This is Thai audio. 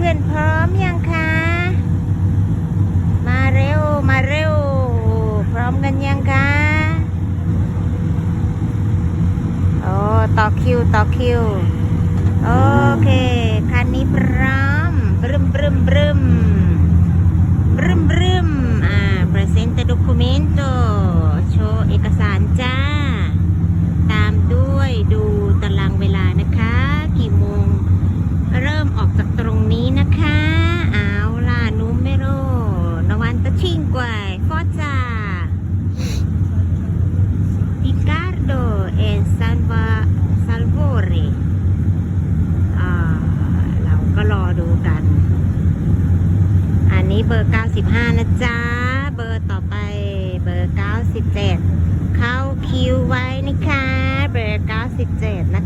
พื่อนพร้อมยังคะ มาเร็วมาเร็ว พร้อมกันยังคะโอ้ต่อคิวต่อคิว โอเค คันนี้พร้อมบรึมบรึมบรึมบรึมบรึมอ่า present documento โชว์เอกสารจ้า เบอร์ 95 นะจ๊ะ เบอร์ต่อไปเบอร์ 97 เข้าคิวไว้นะคะ เบอร์ 97 นะ